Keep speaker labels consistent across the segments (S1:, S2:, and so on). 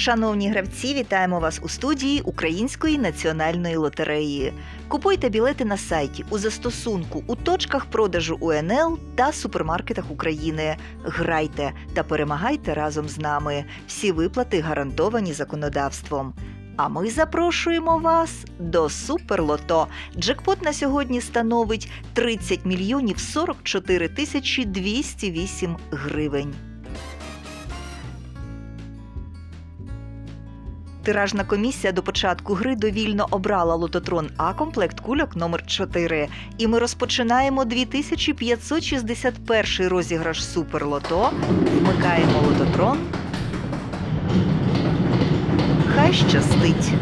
S1: Шановні гравці, вітаємо вас у студії Української національної лотереї. Купуйте білети на сайті у застосунку у точках продажу УНЛ та супермаркетах України. Грайте та перемагайте разом з нами. Всі виплати гарантовані законодавством. А ми запрошуємо вас до Суперлото. Джекпот на сьогодні становить 30 мільйонів 44 тисячі 208 гривень. Тиражна комісія до початку гри довільно обрала лототрон А комплект кульок номер 4 І ми розпочинаємо 2561 розіграш Суперлото. Вмикаємо лототрон. Хай щастить.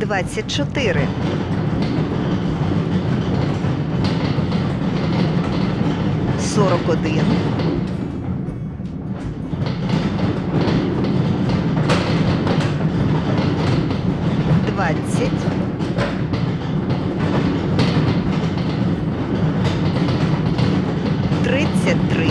S1: Двадцять чотири. Сорок один. Двадцять. Тридцять три.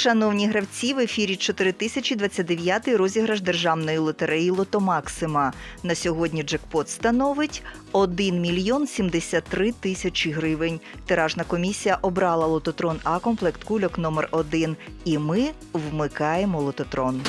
S1: Шановні гравці, в ефірі 4029 розіграш державної лотереї Лото Максима. На сьогодні джекпот становить 1 мільйон 73 тисячі гривень. Тиражна комісія обрала лототрон А комплект кульок номер 1 І ми вмикаємо лототрон.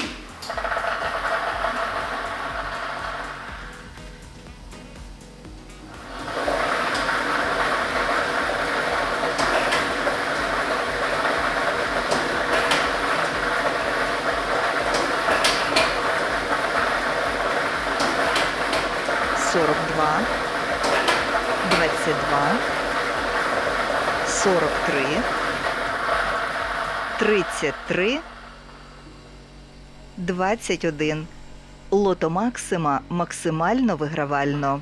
S1: Сорок два, двадцять два, сорок три, тридцять три, двадцять один. Лото Максима максимально вигравально.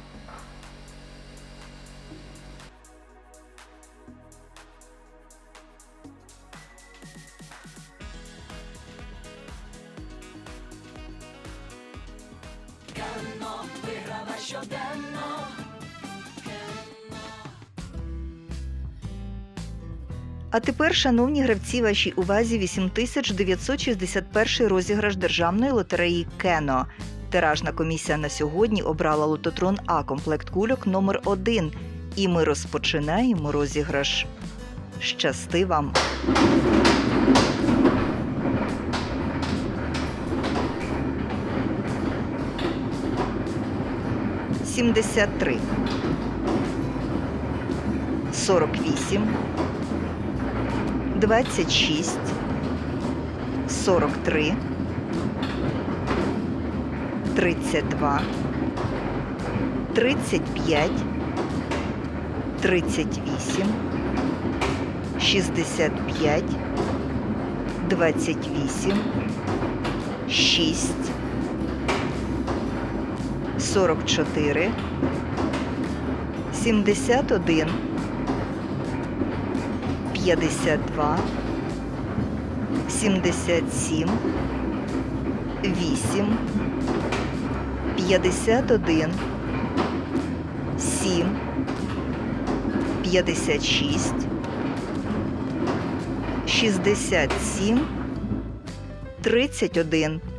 S1: А тепер, шановні гравці, вашій увазі 8961 розіграш державної лотереї Кено. Тиражна комісія на сьогодні обрала лототрон А комплект кульок номер 1 І ми розпочинаємо розіграш. Щасти вам! Сімдесят три. Сорок вісім. 26, 43, 32, 35, 38, 65, 28, 6, 44, 71, 52, 77, 8, 51, 7, 56, 67, 31.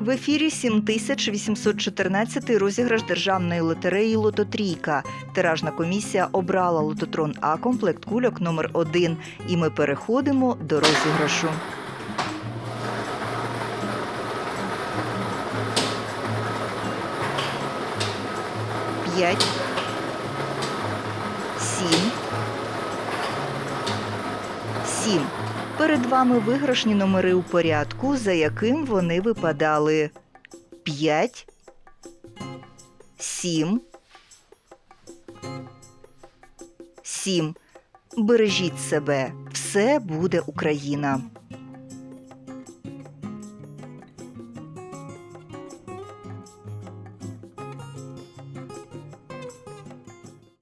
S1: В ефірі 7814 розіграш державної лотереї Лототрійка. Тиражна комісія обрала лототрон А комплект кульок номер 1 І ми переходимо до розіграшу. П'ять. Сім. Сім. Перед вами виграшні номери у порядку, за яким вони випадали. 5, 7, 7. Бережіть себе. Все буде Україна.